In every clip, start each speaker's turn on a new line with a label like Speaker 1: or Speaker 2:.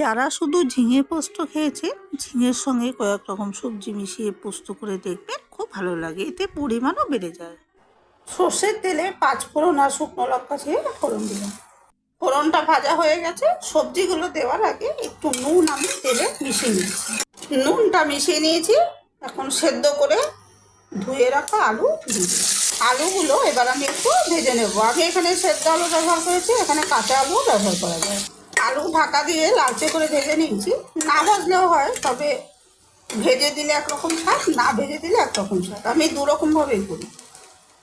Speaker 1: যারা শুধু ঝিঙে পোস্ত খেয়েছে, ঝিঙের সঙ্গে কয়েক রকম সবজি মিশিয়ে পোস্ত করে দেখবেন খুব ভালো লাগে, এতে পরিমাণও বেড়ে যায়। সর্ষের তেলে পাঁচ ফোড়ন আর শুকনো লঙ্কা ছেড়ে ফোড়ন দিলাম। ফোড়নটা ভাজা হয়ে গেছে, সবজিগুলো দেওয়ার আগে একটু নুন আমি তেলে মিশিয়ে নিয়েছি। নুনটা মিশিয়ে নিয়েছি, এখন সেদ্ধ করে ধুয়ে রাখা আলু দিয়ে। আলুগুলো এবার আমি একটু ভেজে নেব। আমি এখানে সেদ্ধ আলু ব্যবহার করেছি, এখানে কাঁচা আলু ব্যবহার করা যায়। আলু ঢাকা দিয়ে লালচে করে ভেজে নিয়েছি। না ভাজলেও হয়, তবে ভেজে দিলে একরকম স্বাদ, না ভেজে দিলে একরকম স্বাদ। আমি দু রকমভাবেই করি।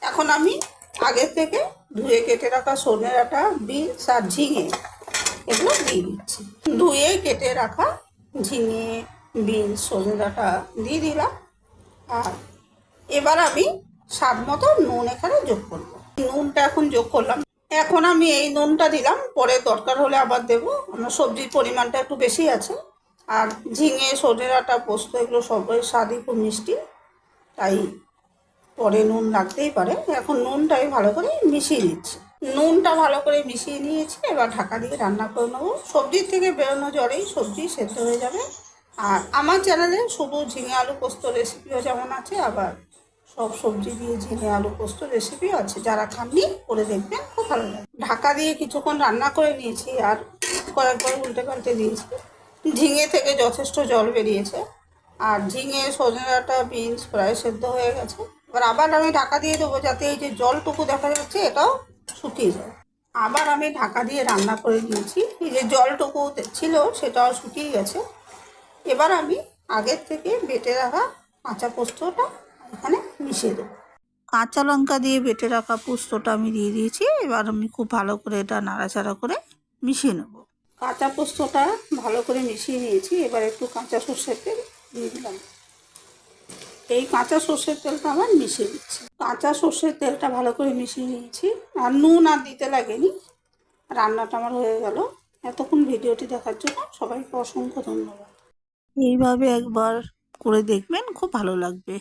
Speaker 1: এখন আমি আগের থেকে ধুয়ে কেটে রাখা সজনে ডাঁটা বিনস আর ঝিঙে এগুলো দিয়ে দিচ্ছি। ধুয়ে কেটে রাখা ঝিঙে, বিনস সজনে ডাঁটা দিয়ে দিলাম। আর এবার আমি স্বাদ মতো নুন এখানে যোগ করব। নুনটা এখন যোগ করলাম। এখন আমি এই নুনটা দিলাম, পরে দরকার হলে আবার দেবো। আমার সবজির পরিমাণটা একটু বেশি আছে। আর ঝিঙে সজনে ডাঁটা পোস্ত, এগুলো সবাই স্বাদই খুব মিষ্টি। তাই পরে নুন লাগতেই পারে। এখন নুনটা আমি ভালো করে মিশিয়ে নিচ্ছি। নুনটা ভালো করে মিশিয়ে নিয়েছি, এবার ঢাকা দিয়ে রান্না করে নেব। সবজির থেকে বেরোনো জলেই সবজি সেদ্ধ হয়ে যাবে। আর আমার চ্যানেলে শুধু ঝিঙে, আলু পোস্ত রেসিপিও যেমন আছে, আবার সব সবজি দিয়ে ঝিঙে আলু পোস্ত রেসিপিও আছে, যারা খাননি করে দেখবেন, খুব ভালো লাগে। ঢাকা দিয়ে কিছুক্ষণ রান্না করে নিয়েছি আর কয়েকবার উল্টে পাল্টে দিয়েছি। ঝিঙে থেকে যথেষ্ট জল বেরিয়েছে আর ঝিঙে, সজনে ডাঁটা, বিনস প্রায় সেদ্ধ হয়ে গেছে। এবার আবার আমি ঢাকা দিয়ে দেবো যাতে এই যে জলটুকু দেখা যাচ্ছে, এটাও শুকিয়ে যায়। আবার আমি ঢাকা দিয়ে রান্না করে নিয়েছি। এই যে জলটুকু ছিল, সেটাও শুকিয়ে গেছে। এবার আমি আগের থেকে বেটে রাখা কাঁচা পোস্তটা এখানে মিশিয়ে দেবো। কাঁচা লঙ্কা দিয়ে বেটে রাখা পোস্তটা আমি দিয়ে দিয়েছি। এবার আমি খুব ভালো করে এটা নাড়াচাড়া করে মিশিয়ে নেব। কাঁচা পোস্তটা ভালো করে মিশিয়ে নিয়েছি। এবার একটু কাঁচা সর্ষের তেল দিয়ে দিলাম। এই কাঁচা সর্ষের তেলটা আমার মিশিয়ে দিচ্ছি। কাঁচা সর্ষের তেলটা ভালো করে মিশিয়ে নিয়েছি। আর নুন আর দিতে লাগেনি। রান্নাটা আমার হয়ে গেল। এতক্ষণ ভিডিওটি দেখার জন্য সবাইকে অসংখ্য ধন্যবাদ। এইভাবে একবার করে দেখবেন খুব ভালো লাগবে।